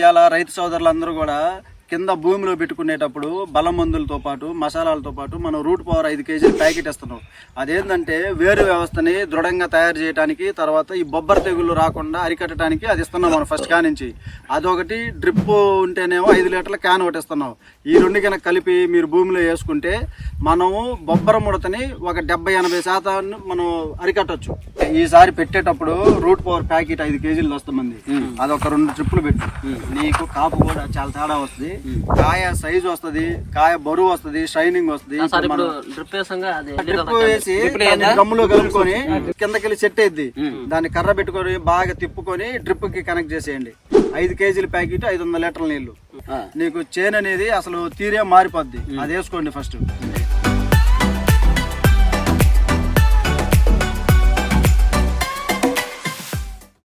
ఇవాళ రైతు సోదరులందరూ కూడా కింద భూమిలో పెట్టుకునేటప్పుడు బలం మందులతో పాటు మసాలాలతో పాటు మనం రూట్ పవర్ ఐదు కేజీలు ప్యాకెట్ ఇస్తున్నాం. అదేంటంటే వేరు వ్యవస్థని దృఢంగా తయారు చేయడానికి తర్వాత ఈ బొబ్బర తెగుళ్ళు రాకుండా అరికట్టడానికి అది ఇస్తున్నాం మనం ఫస్ట్ క్యాన్ నుంచి. అదొకటి డ్రిప్ ఉంటేనేమో ఐదు లీటర్ల క్యాన్ ఒకటి ఇస్తున్నాం. ఈ రెండు కనుక కలిపి మీరు భూమిలో వేసుకుంటే మనము బొబ్బర ముడతని ఒక డెబ్బై ఎనభై శాతాన్ని మనం అరికట్టచ్చు. ఈసారి పెట్టేటప్పుడు రూట్ పవర్ ప్యాకెట్ ఐదు కేజీలు వస్తుంది అదొక రెండు ట్రిప్పులు పెట్టు. నీకు కాపు కూడా చాలా తేడా వస్తుంది. కాయ సైజు వస్తది కాయ బరువు వస్తది షైనింగ్ వస్తుంది. డ్రిప్ అది వేసి గమ్ములో కలుపుకొని కిందకెళ్ళి సెట్ అయింది దాన్ని కర్ర పెట్టుకొని బాగా తిప్పుకొని డ్రిప్కి కనెక్ట్ చేసేయండి. ఐదు కేజీల ప్యాకెట్ ఐదు వందల లీటర్ల నీళ్ళు. నీకు చేను అనేది అసలు తీరే మారిపోద్ది. అది వేసుకోండి ఫస్ట్